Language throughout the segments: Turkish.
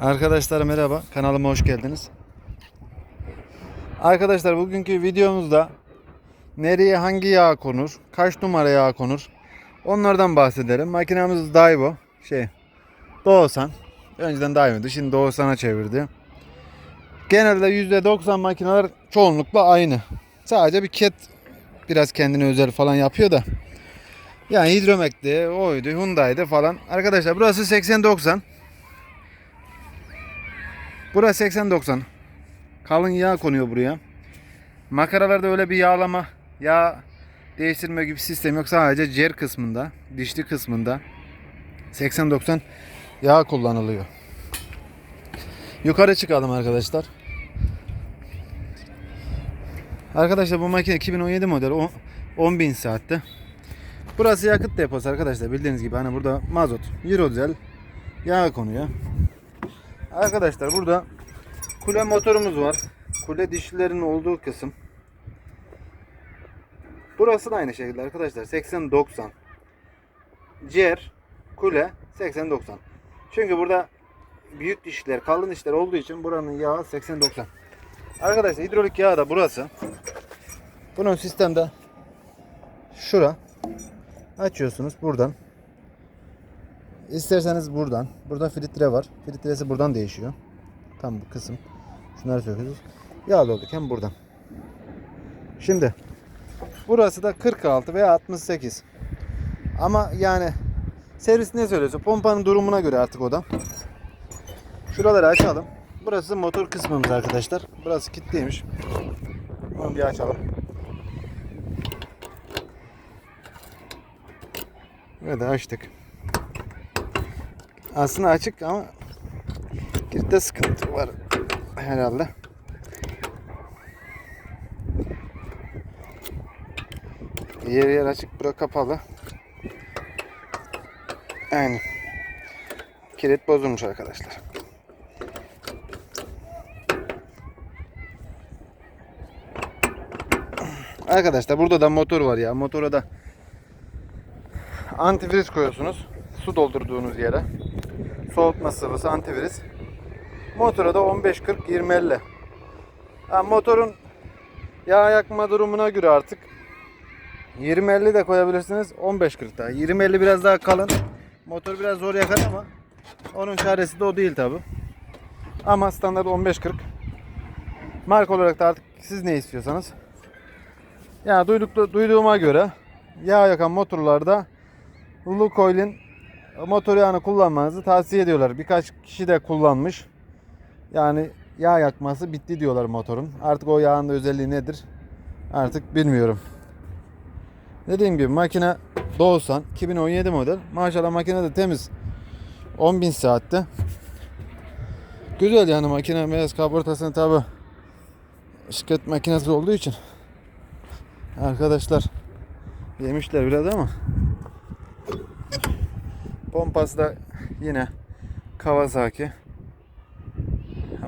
Arkadaşlar merhaba. Kanalıma hoş geldiniz. Arkadaşlar bugünkü videomuzda nereye hangi yağ konur, kaç numara yağ konur onlardan bahsedelim. Makinamız Daibo. Şey Doğusan. Önceden Daibo'ydu. Şimdi Doğusan'a çevirdi. Genelde %90 makineler çoğunlukla aynı. Sadece bir ket biraz kendine özel falan yapıyor da. Yani Hidromek'ti, oydu, Hyundai'di falan. Arkadaşlar burası 80-90. Burası 80-90. Kalın yağ konuyor buraya. Makaralarda öyle bir yağlama, yağ değiştirme gibi sistem yok. Sadece cer kısmında, dişli kısmında 80-90 yağ kullanılıyor. Yukarı çıkalım arkadaşlar. Arkadaşlar bu makine 2017 model o 10.000 saatte. Burası yakıt deposu arkadaşlar bildiğiniz gibi hani burada mazot, Eurodizel yağ konuyor. Arkadaşlar burada kule motorumuz var. Kule dişlilerin olduğu kısım. Burası da aynı şekilde arkadaşlar 80-90. Ciğer, kule 80-90. Çünkü burada büyük dişler, kalın dişler olduğu için buranın yağı 80-90. Arkadaşlar hidrolik yağı da burası. Bunun sistemde şura açıyorsunuz buradan. İsterseniz buradan. Burada filtre var. Filtresi buradan değişiyor. Tam bu kısım. Şunları söküyoruz. Yağlı olurken buradan. Şimdi burası da 46 veya 68. Ama yani servis ne söylüyorsa pompanın durumuna göre artık o da. Şuraları açalım. Burası motor kısmımız arkadaşlar. Burası kilitliymiş. Onu bir açalım. Ve de açtık. Aslında açık ama girde sıkıntı var herhalde. Yer yer açık bura kapalı. Aynen. Kilit bozulmuş arkadaşlar. Arkadaşlar burada da motor var ya. Motora da antifriz koyuyorsunuz. Su doldurduğunuz yere. Soğutma sıvısı antifriz. Motora da 15-40-20-50. Ha, motorun yağ yakma durumuna göre artık 20-50 de koyabilirsiniz. 15-40 da. 20-50 biraz daha kalın. Motor biraz zor yakar ama onun çaresi de o değil tabi. Ama standart 15-40. Marka olarak da artık siz ne istiyorsanız. Ya duyduk, duyduğuma göre yağ yakan motorlarda Lukoil'in motor yağını kullanmanızı tavsiye ediyorlar. Birkaç kişi de kullanmış. Yani yağ yakması bitti diyorlar motorun. Artık o yağın da özelliği nedir? Artık bilmiyorum. Dediğim gibi makine Doğusan 2017 model. Maşallah makine de temiz. 10.000 saatte. Güzel yani makine beyaz kaportasını tabi şirket makinesi olduğu için arkadaşlar yemişler biraz ama pompası da yine Kawasaki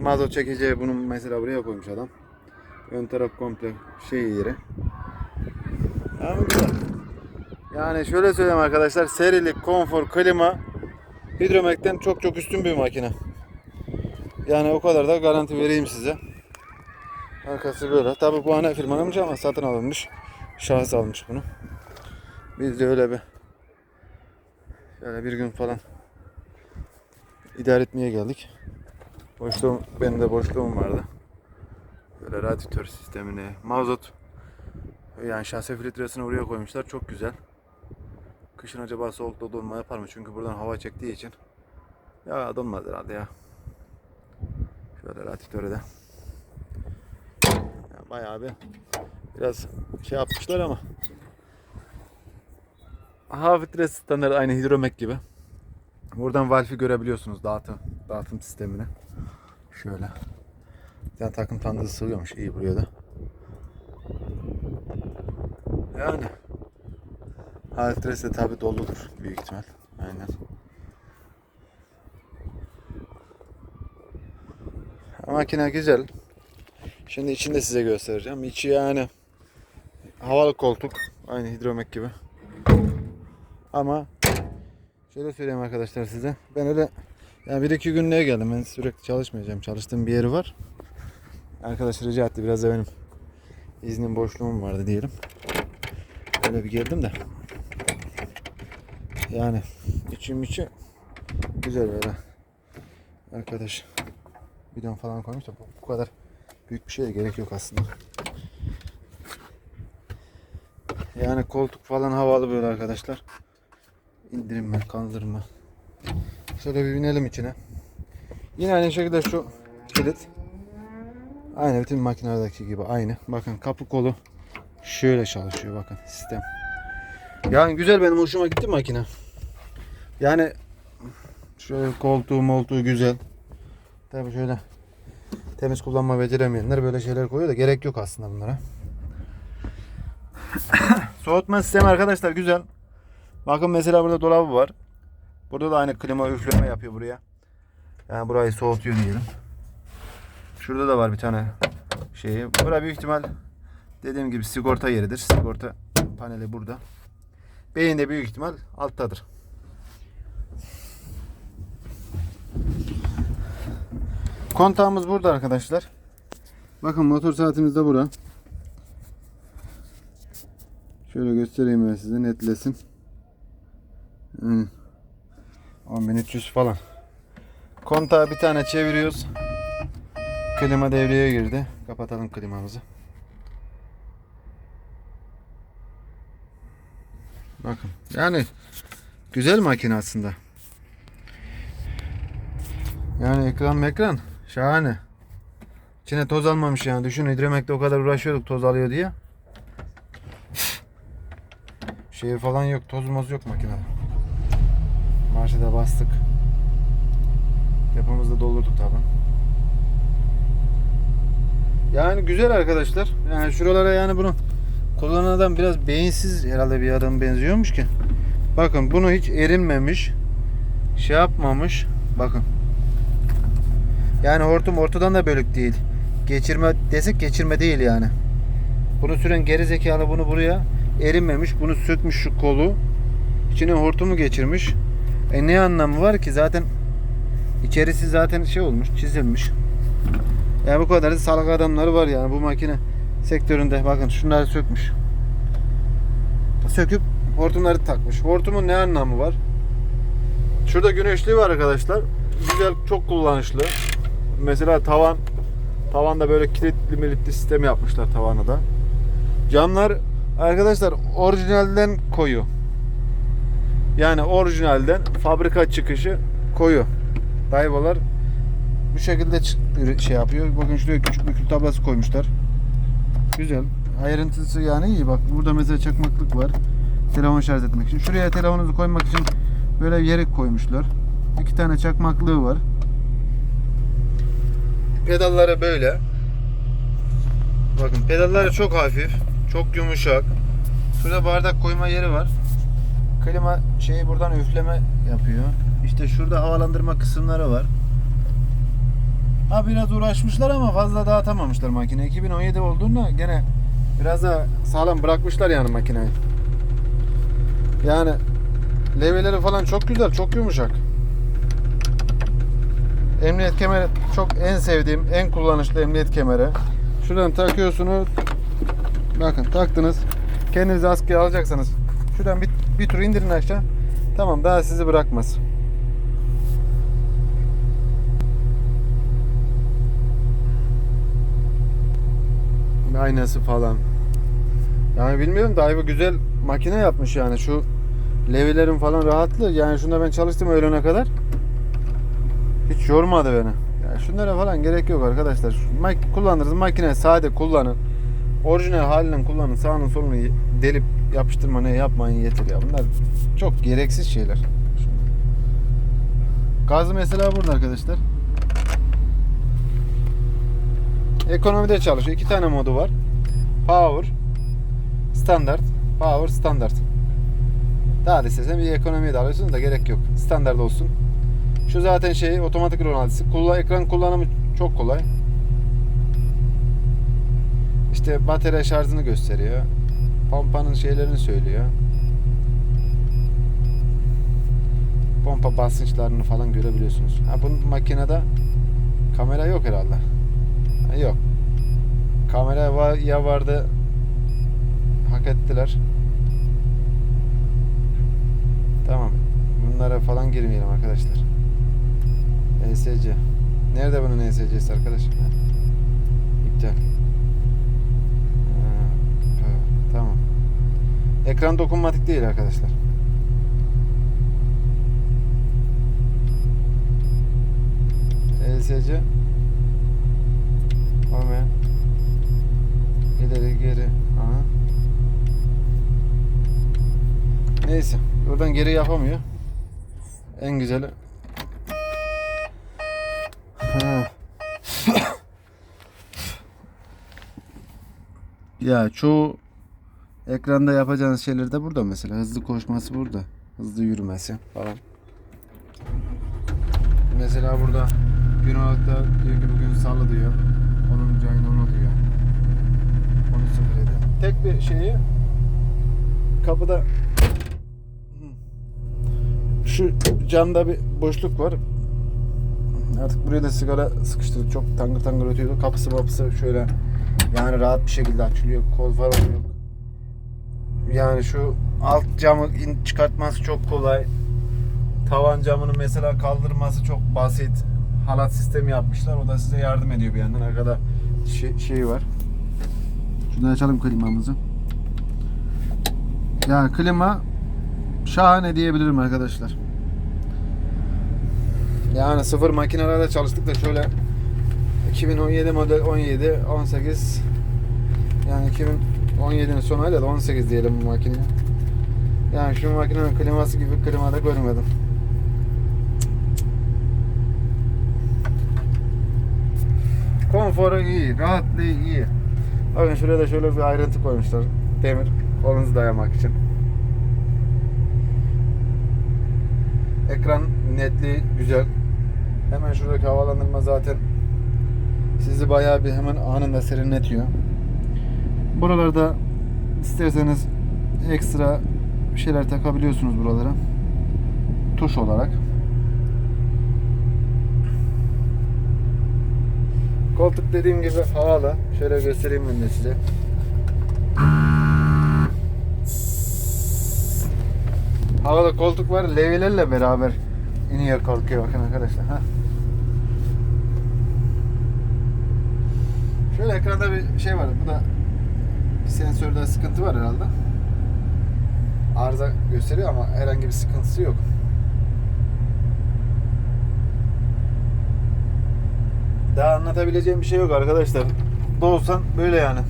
mazot çekeceği bunun mesela buraya koymuş adam ön taraf komple şey yeri yani şöyle söyleyeyim arkadaşlar serilik, konfor, klima Hidromek'ten çok çok üstün bir makine. Yani o kadar da garanti vereyim size. Arkası böyle. Tabi bu ana firmanınmış ama satın alınmış. Şahıs almış bunu. Biz de öyle bir şöyle bir gün falan idare etmeye geldik. Boşluğum, benim de boşluğum vardı. Böyle radyatör sistemini, mazot yani şase filtresini oraya koymuşlar. Çok güzel. Kışın acaba soğukta donma yapar mı? Çünkü buradan hava çektiği için. Ya donmaz herhalde ya. Şöyle radyatöre de. Ya bayağı bir biraz şey yapmışlar ama hava filtresi standart aynı hidromek gibi. Buradan valfi görebiliyorsunuz dağıtım dağıtım sistemini. Şöyle. Yani takım tanıdığı sığıyormuş iyi buraya da. Yani hava filtresi de tabi doludur büyük ihtimal. Aynen. Makine güzel. Şimdi içinde size göstereceğim. İçi yani havalı koltuk. Aynı hidromek gibi. Ama şöyle söyleyeyim arkadaşlar size. Ben öyle Ya bir iki günlüğe geldim. Ben sürekli çalışmayacağım. Çalıştığım bir yeri var. Arkadaş rica etti. Biraz da benim iznim boşluğum vardı diyelim. Öyle bir geldim de. Yani içim içi güzel böyle. Arkadaş bidon falan koymuş da bu kadar büyük bir şeye gerek yok aslında. Yani koltuk falan havalı böyle arkadaşlar. İndirilme, kaldırma. Şöyle bir binelim içine. Yine aynı şekilde şu kilit. Aynı bütün makinelerdeki gibi aynı. Bakın kapı kolu şöyle çalışıyor bakın sistem. Yani güzel benim hoşuma gitti makine. Yani şöyle koltuğu moltuğu güzel. Tabii şöyle temiz kullanma beceremeyenler böyle şeyler koyuyor da gerek yok aslında bunlara. Soğutma sistemi arkadaşlar güzel. Bakın mesela burada dolabı var. Burada da aynı klima üfleme yapıyor buraya. Yani burayı soğutuyor diyelim. Şurada da var bir tane şeyi. Bura büyük ihtimal dediğim gibi sigorta yeridir. Sigorta paneli burada. Beyin de büyük ihtimal alttadır. Kontağımız burada arkadaşlar. Bakın motor saatimiz de burada. Şöyle göstereyim ben size netlesin. Hmm. 10300 falan. Kontağı bir tane çeviriyoruz. Klima devreye girdi. Kapatalım klimamızı. Bakın. Yani güzel makine aslında. Yani ekran mekran şahane. İçine toz almamış yani. Düşün hidromekte o kadar uğraşıyorduk toz alıyor diye. Şey falan yok. Toz yok makinede. Marşı da bastık. Depomuzu da doldurduk tabi. Yani güzel arkadaşlar. Yani şuralara yani bunu kullanan adam biraz beyinsiz herhalde bir adam benziyormuş ki. Bakın bunu hiç erinmemiş. Şey yapmamış. Bakın. Yani hortum ortadan da bölük değil. Geçirme desek geçirme değil yani. Bunu süren geri zekalı bunu buraya erinmemiş. Bunu sökmüş şu kolu. İçine hortumu geçirmiş. E ne anlamı var ki zaten içerisi zaten şey olmuş çizilmiş. Yani bu kadar da salak adamları var yani bu makine sektöründe bakın şunları sökmüş. Söküp hortumları takmış. Hortumun ne anlamı var? Şurada güneşliği var arkadaşlar. Güzel çok kullanışlı. Mesela tavan tavanda böyle kilitli militli sistem yapmışlar tavana da. Camlar arkadaşlar orijinalden koyu. Yani orijinalden fabrika çıkışı koyu. Dayvalar bu şekilde şey yapıyor. Bakın şuraya küçük bir kül tablası koymuşlar. Güzel. Ayrıntısı yani iyi. Bak burada mesela çakmaklık var. Telefon şarj etmek için. Şuraya telefonunuzu koymak için böyle bir yere koymuşlar. İki tane çakmaklığı var. Pedalları böyle. Bakın pedalları çok hafif. Çok yumuşak. Şurada bardak koyma yeri var. Klima şeyi buradan üfleme yapıyor. İşte şurada havalandırma kısımları var. Ha biraz uğraşmışlar ama fazla dağıtamamışlar makine. 2017 olduğunda gene biraz da sağlam bırakmışlar yani makineyi. Yani levyeleri falan çok güzel, çok yumuşak. Emniyet kemeri çok en sevdiğim, en kullanışlı emniyet kemeri. Şuradan takıyorsunuz. Bakın taktınız. Kendinizi askıya alacaksanız şuradan bir, bir tur indirin aşağı. Tamam daha sizi bırakmaz. Aynası falan. Yani bilmiyorum da bu güzel makine yapmış yani şu levilerin falan rahatlığı. Yani şunda ben çalıştım öğlene kadar. Hiç yormadı beni. Yani şunlara falan gerek yok arkadaşlar. Mak- kullandığınız makine sade kullanın. Orijinal haliyle kullanın. Sağını solunu delip yapıştırma ne yapmayın yeter ya. Bunlar çok gereksiz şeyler. Gaz mesela burada arkadaşlar. Ekonomide çalışıyor. İki tane modu var. Power, standart, power, standart. Daha da istesen bir ekonomiye de alıyorsunuz da gerek yok. Standart olsun. Şu zaten şey otomatik rölantısı. Kullan, ekran kullanımı çok kolay. İşte batarya şarjını gösteriyor. Pompanın şeylerini söylüyor. pompa basınçlarını falan görebiliyorsunuz. Ha bu makinede kamera yok herhalde. Ha, yok. Kamera var, ya vardı hak ettiler. Tamam. Bunlara falan girmeyelim arkadaşlar. ESC. Nerede bunun ESC'si arkadaş? Ha. İptal. Ha, ha, tamam. Ekran dokunmatik değil arkadaşlar. ESC Olmayan İleri geri Aha. Neyse buradan geri yapamıyor En güzeli. Ya çoğu ekranda yapacağınız şeyler de burada mesela. Hızlı koşması burada. Hızlı yürümesi falan. Mesela burada gün olarak da diyor ki bugün salı diyor. 10. ayın 10'u diyor. 10.07. Tek bir şeyi kapıda şu camda bir boşluk var. Artık buraya da sigara sıkıştırdı. Çok tangır tangır ötüyordu. Kapısı mapısı şöyle yani rahat bir şekilde açılıyor. Kol falan yok. Yani şu alt camı çıkartması çok kolay. Tavan camını mesela kaldırması çok basit. Halat sistemi yapmışlar. O da size yardım ediyor bir yandan. Arkada şey, şey var. Şunu açalım klimamızı. Ya klima şahane diyebilirim arkadaşlar. Yani sıfır makinelerle çalıştık da şöyle 2017 model 17 18 yani 2017'nin sonuyla da 18 diyelim bu makineye. Yani şu makinenin kliması gibi klimada görmedim. Konforu iyi, rahatlığı iyi. Bakın şuraya da şöyle bir ayrıntı koymuşlar. Demir kolunuzu dayamak için. Ekran netliği güzel. Hemen şuradaki havalandırma zaten sizi bayağı bir hemen anında serinletiyor. Buralarda isterseniz ekstra bir şeyler takabiliyorsunuz buralara. Tuş olarak. Koltuk dediğim gibi havalı. Şöyle göstereyim ben de size. Havalı koltuk var. Levyelerle beraber iniyor kalkıyor bakın arkadaşlar. Ha. Şöyle ekranda bir şey var. Bu da bir sensörde sıkıntı var herhalde. Arıza gösteriyor ama herhangi bir sıkıntısı yok. Daha anlatabileceğim bir şey yok arkadaşlar. Doğusan böyle yani.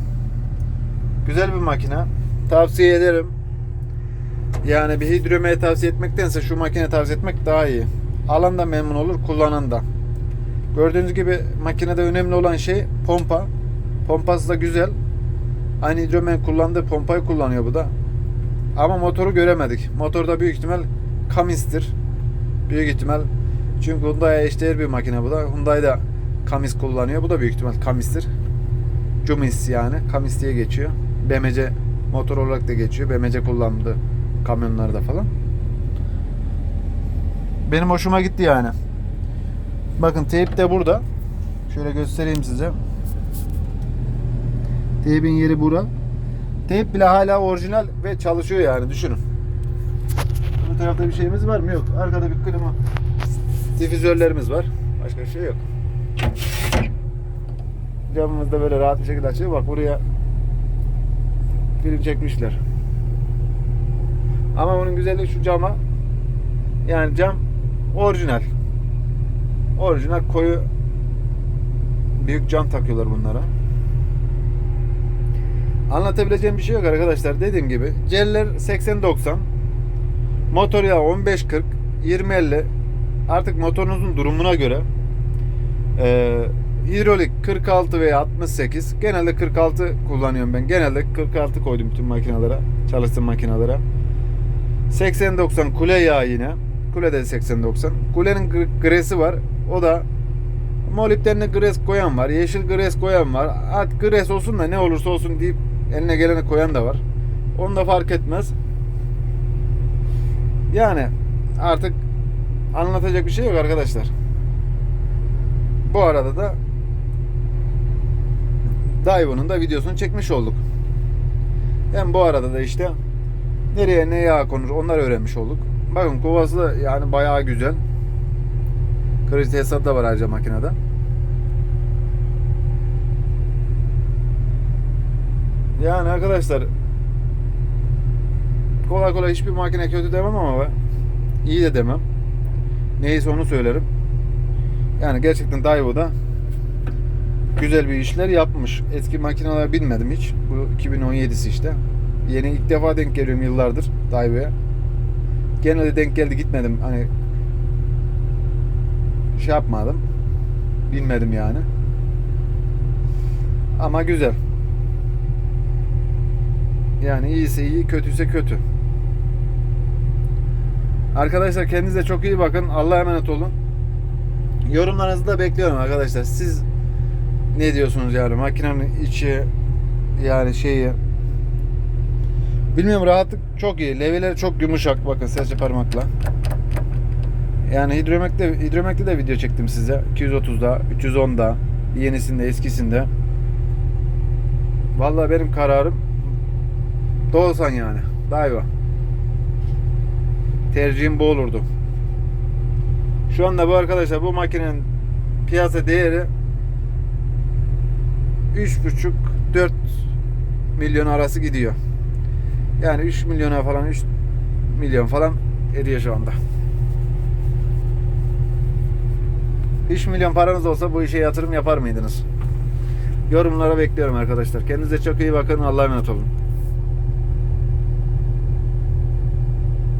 Güzel bir makine. Tavsiye ederim. Yani bir hidromeyi tavsiye etmektense şu makine tavsiye etmek daha iyi. Alan da memnun olur, kullanan da. Gördüğünüz gibi makinede önemli olan şey pompa. Pompası da güzel. Aynı hidromen kullandığı pompayı kullanıyor bu da. Ama motoru göremedik. Motorda büyük ihtimal Cummins''tir. Büyük ihtimal. Çünkü Hyundai'ye eşdeğer bir makine bu da. Hyundai da Cummins kullanıyor. Bu da büyük ihtimal Cummins'tir. Cummins yani. Cummins diye geçiyor. BMC motor olarak da geçiyor. BMC kullandı kamyonlarda falan. Benim hoşuma gitti yani. Bakın teyp de burada. Şöyle göstereyim size. Teybin yeri bura. Teyp bile hala orijinal ve çalışıyor yani düşünün. Bu tarafta bir şeyimiz var mı? Yok. Arkada bir klima difüzörlerimiz var. Başka bir şey yok. Camımız da böyle rahat bir şekilde açıyor. Bak buraya film çekmişler. Ama onun güzelliği şu cama yani cam orijinal. Orijinal koyu büyük cam takıyorlar bunlara. Anlatabileceğim bir şey yok arkadaşlar. Dediğim gibi Celler 80-90 motor yağı 15-40 20-50 artık motorunuzun durumuna göre e, hidrolik 46 veya 68 genelde 46 kullanıyorum ben. Genelde 46 koydum bütün makinelere çalıştığım makinelere. 80-90 kule yağı yine. Kulede 80-90. Kulenin gr- gresi var. O da molibdenine gres koyan var. Yeşil gres koyan var. At gres olsun da ne olursa olsun deyip eline geleni koyan da var. Onu da fark etmez. Yani artık anlatacak bir şey yok arkadaşlar. Bu arada da Daivo'nun da videosunu çekmiş olduk. Hem bu arada da işte nereye ne yağ konur onları öğrenmiş olduk. Bakın kovası da yani bayağı güzel. Kredi hesap da var ayrıca makinede. Yani arkadaşlar kolay kolay hiçbir makine kötü demem ama ben iyi de demem. Neyse onu söylerim. Yani gerçekten Daivo'da güzel bir işler yapmış. Eski makineler bilmedim hiç. Bu 2017'si işte. Yeni ilk defa denk geliyorum yıllardır Daivo'ya. Genelde denk geldi gitmedim. Hani şey yapmadım. Bilmedim yani. Ama güzel. Yani iyiyse iyi, kötüyse kötü. Arkadaşlar kendinize çok iyi bakın. Allah'a emanet olun. Yorumlarınızı da bekliyorum arkadaşlar. Siz ne diyorsunuz yani makinenin içi yani şeyi bilmiyorum rahatlık çok iyi. Leveleri çok yumuşak bakın serçe parmakla. Yani hidromekte hidromekte de video çektim size. 230'da, 310'da, yenisinde, eskisinde. Vallahi benim kararım Doğusan yani. Daiwa. Tercihim bu olurdu. Şu anda bu arkadaşlar bu makinenin piyasa değeri 3,5-4 milyon arası gidiyor. Yani 3 milyona falan 3 milyon falan ediyor şu anda. 3 milyon paranız olsa bu işe yatırım yapar mıydınız? Yorumlara bekliyorum arkadaşlar. Kendinize çok iyi bakın. Allah'a emanet olun.